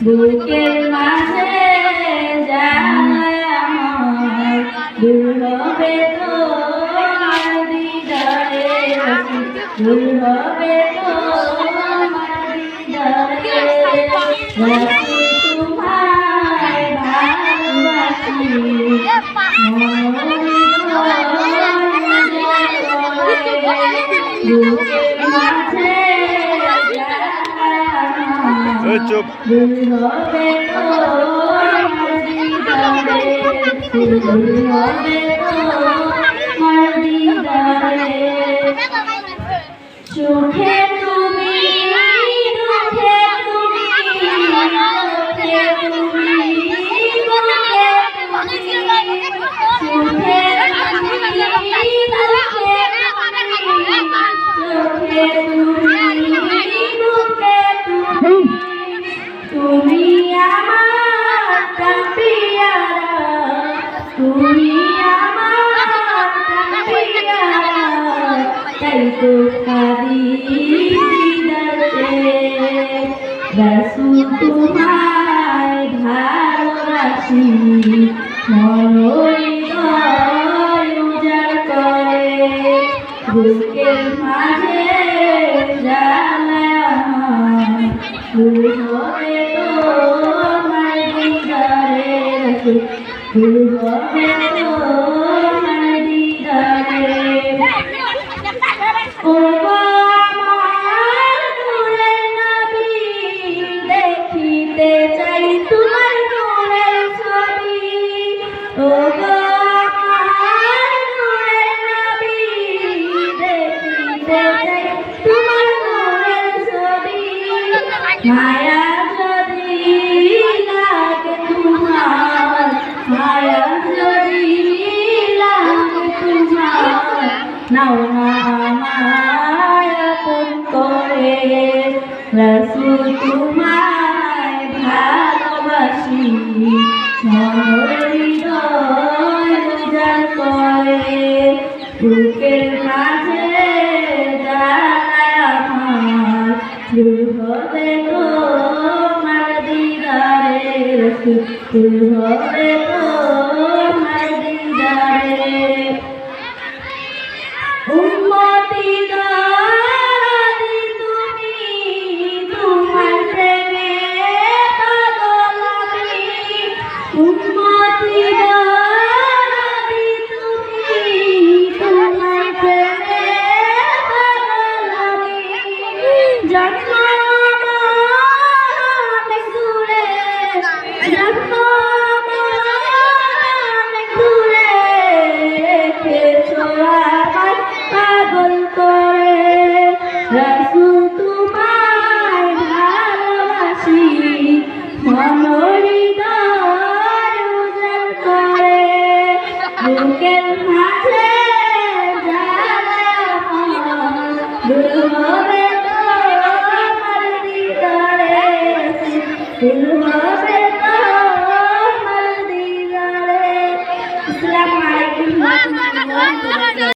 বুকের মাঝে দুর্লভে তো দুর্লভে তো মাঝে ওই চুপ ভুল তো খাদি দিদাতে রসুল তোমায় ভালোবাসি মনোহৃদয় উজাড় করে। বুকের মাঝে জ্বালা ভুল হবে দিদারে ভুল হবে তোমার মায়া যদি লাগে তোমার, মায়া যদি লাগে তোমার, নাও না আমায় আপন করে। রসুল তোমায় ভালোবাসি করে। বুকের মাঝে ভুল হবে তোমার দিদারে জানি